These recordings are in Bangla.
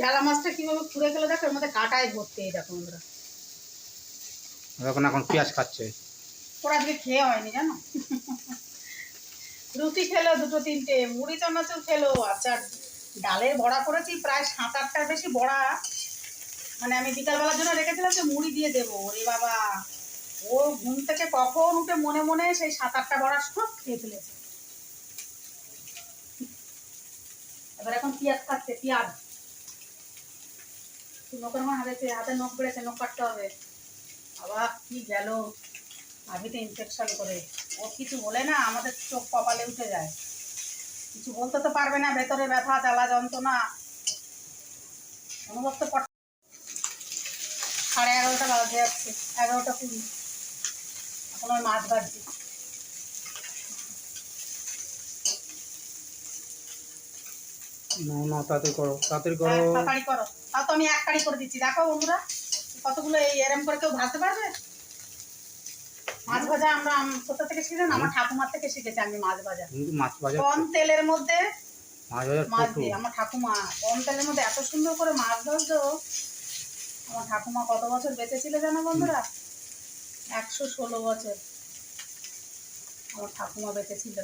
ঢেলা মাছটা কীভাবে গেলে দেখো এর মধ্যে কাটায় ভর্তি এই দেখো আমরা এখন এখন পেঁয়াজ খাচ্ছে। ওরা আজকে খেয়ে হয়নি জানো? রুটি খেলো দুটো তিনটে মুড়ি চানাচুর খেলো আচার। ডালের বড়া করেছি প্রায় সাত আটটার বেশি বড়া। মানে আমি বিকালবেলার জন্য রেখেছিলাম যে মুড়ি দিয়ে দেবো ওরে বাবা। ও ঘুম থেকে কখন উঠে মনে মনে সেই সাত আটটা বড়া সব খেয়ে ফেলেছে। এবার এখন পেঁয়াজ খাচ্ছে পেঁয়াজ। নখের মা হাতে হাতে নখ বেড়েছে নখ কাটতে হবে। আবার কি গেল? আবিতে ইনফেকশন করে। ও কিছু বলে না আমাদের চোখ কপালে উঠে যায়। কিছু বলতে তো পারবে না ভেতরে ব্যথা জ্বালা যন্ত্রণা। অনুভব তো সাড়ে এগারোটা বাজে যাচ্ছে এগারোটা কুড়ি। এখন ওই মাছ ভাজছি না না তাড়াতাড়ি করো তাড়াতাড়ি করো। হ্যাঁ, তাড়াতাড়ি করো। তাও তো আমি এক কারি করে দিচ্ছি। দেখো বন্ধুরা কতগুলো এই এরম করে কেউ ভাজতে পারবে? মাছ ভাজা আমরা আম- কোথা থেকে শিখেছেন? আমার ঠাকুমার থেকে শিখেছি আমি মাছ ভাজা। মাছ ভাজা কম তেলের মধ্যে মাছ দিয়ে আমার ঠাকুমা কম তেলের মধ্যে এত সুন্দর করে মাছ ভাজতো আমার ঠাকুমা কত বছর বেঁচে ছিল জানো বন্ধুরা? একশো ষোলো বছর। আমার ঠাকুমা বেঁচে ছিল।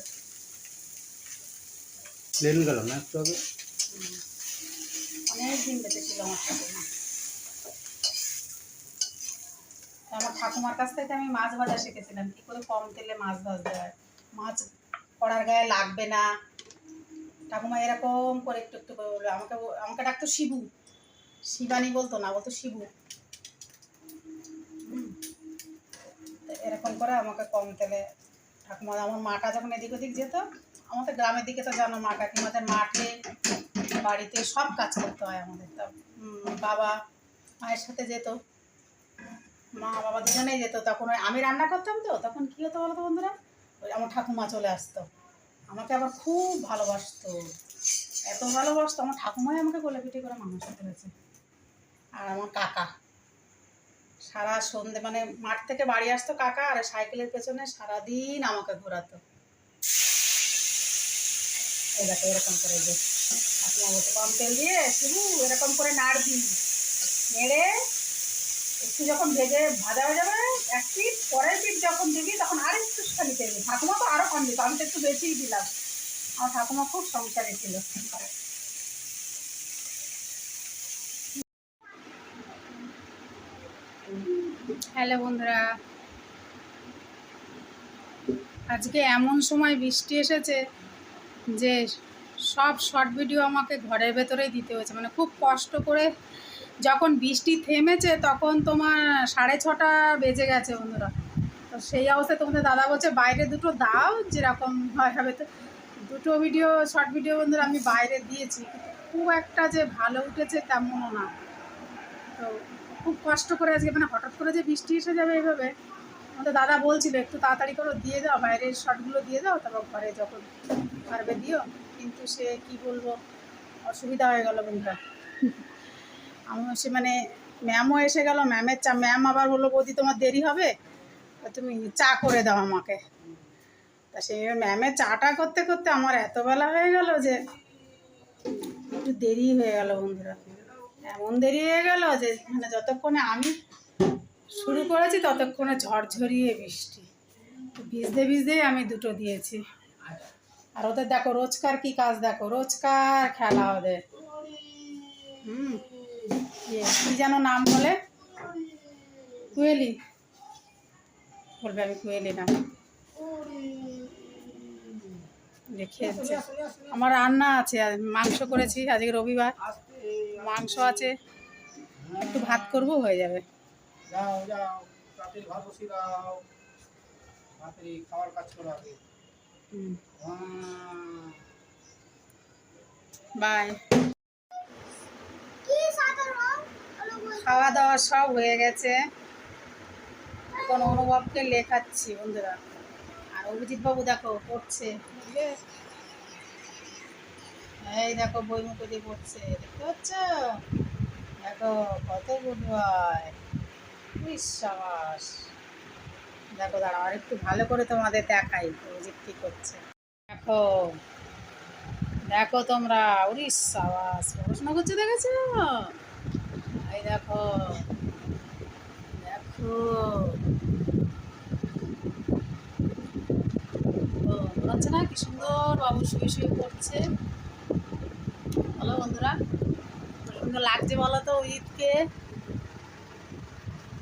প্লেন গেল না একটু আগে? অনেক দিন বেঁচে ছিল আমার ঠাকুমা আমার ঠাকুমার কাছ থেকে আমি মাছ ভাজা শিখেছিলাম। কি করে কম তেলে মাছ ভাজতে হয়? মাছ কড়ার গায়ে লাগবে না। ঠাকুমা এরকম করে একটু একটু করে বলবে আমাকে আমাকে ডাকতো শিবু। শিবানী বলতো না বলতো শিবু। এরকম করে আমাকে কম তেলে ঠাকুমা, আমার মাটা যখন এদিক ওদিক যেত, আমাদের গ্রামের দিকে তো জানো মা কাকিমাদের মাঠে বাড়িতে সব কাজ করতে হয় আমাদের তা। বাবা মায়ের সাথে যেত, মা বাবা দুজনেই যেত। তখন আমি রান্না করতাম তো, তখন কী হতো বলতো বন্ধুরা? ওই আমার ঠাকুমা চলে আসতো। আমাকে আবার খুব ভালোবাসতো। এত ভালোবাসতো, আমার ঠাকুমাই আমাকে কোলে পিঠে করে মানুষ করেছে আর আমার কাকা। সারা সন্ধে মানে মাঠ থেকে বাড়ি আসতো কাকা আর সাইকেলের পেছনে সারাদিন আমাকে ঘোরাতো। দেখো এরকম করে যে ঠাকুমা বলতে কম তেল দিয়ে শুধু এরকম করে নাড়বি নেড়ে একটু যখন ভেজে ভাজা হয়ে যাবে এক পিঠ পরের পিঠ যখন দিবি তখন আর একটু খালি তেল। ঠাকুমা তো আরও কম দিত আমি তো একটু বেশিই দিলাম আমার ঠাকুমা খুব সংসারে ছিল হ্যালো বন্ধুরা আজকে এমন সময় বৃষ্টি এসেছে যে সব শর্ট ভিডিও আমাকে ঘরের ভেতরেই দিতে হয়েছে। মানে খুব কষ্ট করে যখন বৃষ্টি থেমেছে তখন তোমার সাড়ে ছটা বেজে গেছে বন্ধুরা। তো সেই অবস্থায় তোমাদের দাদা বলছে, বাইরে দুটো দাও, যেরকম হয় হবে তো। দুটো ভিডিও শর্ট ভিডিও বন্ধুরা আমি বাইরে দিয়েছি। খুব একটা যে ভালো উঠেছে তেমনও না। তো খুব কষ্ট করে আজকে মানে হঠাৎ করে যে বৃষ্টি এসে যাবে এইভাবে আমাদের দাদা বলছিল, একটু তাড়াতাড়ি করে, দিয়ে দাও, বাইরের শর্টগুলো দিয়ে দাও, তারপর ঘরে যখন পারবে দিও। কিন্তু সে কি বলব? অসুবিধা হয়ে গেল বন্ধুরা। আমি সে মানে ম্যামও এসে গেল ম্যামের চা ম্যাম আবার বলল, বৌদি, তোমার দেরি হবে? তুমি চা করে দাও আমাকে। তা সেই ম্যামের চাটা করতে করতে আমার এত বেলা হয়ে গেল যে একটু দেরি হয়ে গেল বন্ধুরা। এমন দেরি হয়ে গেল যে মানে যতক্ষণে আমি শুরু করেছি, ততক্ষণে ঝড়ঝরিয়ে বৃষ্টি। ভিজতে ভিজতেই আমি দুটো দিয়েছি। আর ওদের দেখো রোজকার কি কাজ দেখো? রোজকার খেলা ওদের। হুম। ইয়ে, কি যেন নাম বলে? কুয়েলি। বলবে আমি কুয়েলি নাম দেখে আমার রান্না আছে মাংস করেছি আজকে রবিবার। মাংস আছে। একটু ভাত করব হয়ে যাবে। যাও যাও ভাত বসিয়ে দাও। খাওয়ার কাজ করো আগে। বাই। খাওয়া দাওয়া সব হয়ে গেছে। এখন অনুভবকে লেখাচ্ছি বন্ধুরা। আর অভিজিৎ বাবু দেখো পড়ছে? এই দেখো বই মুখে দিয়ে পড়ছে। দেখতে পাচ্ছ? দেখো কত গুড বয় বিশ্বাস দেখো, দাঁড়াও, আর একটু ভালো করে তোমাদের দেখাই অভিজিৎ কি করছে। দেখো দেখো তোমরা উড়িস আওয়াজ পড়াশোনা করছে দেখেছ? এই দেখো দেখো। মনে হচ্ছে না কি সুন্দর বাবু শুয়ে শুয়ে পড়ছে? বলো বন্ধুরা সুন্দর লাগছে বলো তো ঈদকে।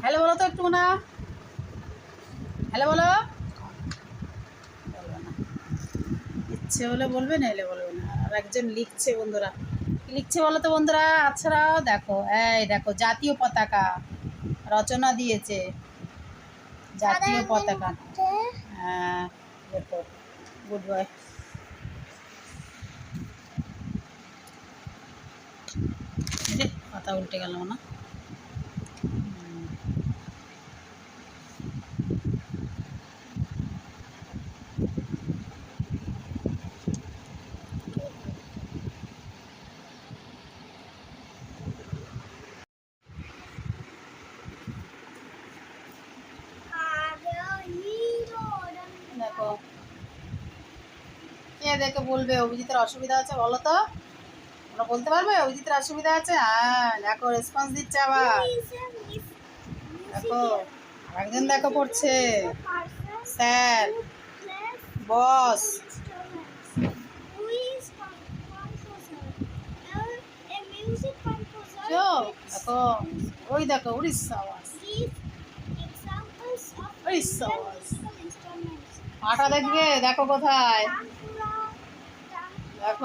হ্যালো, বলো তো একটু না। হ্যালো বলো। ইচ্ছে হলে বলবে না এলে বলবে না। আর একজন লিখছে বন্ধুরা। কি লিখছে বলো তো বন্ধুরা? আচ্ছাড়াও দেখো এই দেখো জাতীয় পতাকা। রচনা দিয়েছে জাতীয় পতাকা। হ্যাঁ দেখো গুড বয় পাতা উল্টে গেল না হুম। দেখো কে দেখে বলবে, অভিজিতের অসুবিধা আছে, বলো তো। ওরা বলতে পারবে, অভিজিতের অসুবিধা আছে? হ্যাঁ দেখো রেসপন্স দিচ্ছে আবার। দেখো একজন দেখো পড়ছে। স্যার, বস। দেখো, ওই দেখো, উড়িষ্যা আওয়াজ। উড়িষ্যা আওয়াজ। আটা দেখবে, দেখো কোথায়। Of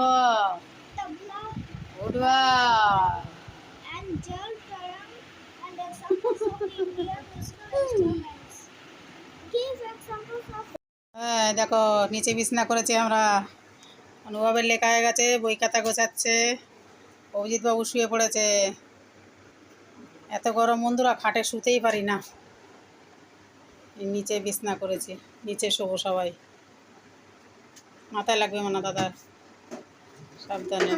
হ্যাঁ দেখো, নিচে বিছনা করেছি আমরা। অনুভবের লেখা হয়ে গেছে, বই খাতা গোছাচ্ছে। অভিজিৎ বাবু শুয়ে পড়েছে। এত গরম বন্ধুরা, খাটে শুতেই পারি না। নিচে বিছনা করেছি, নিচে শোবো সবাই। মাথায় লাগবে মানা দাদা সাবধানে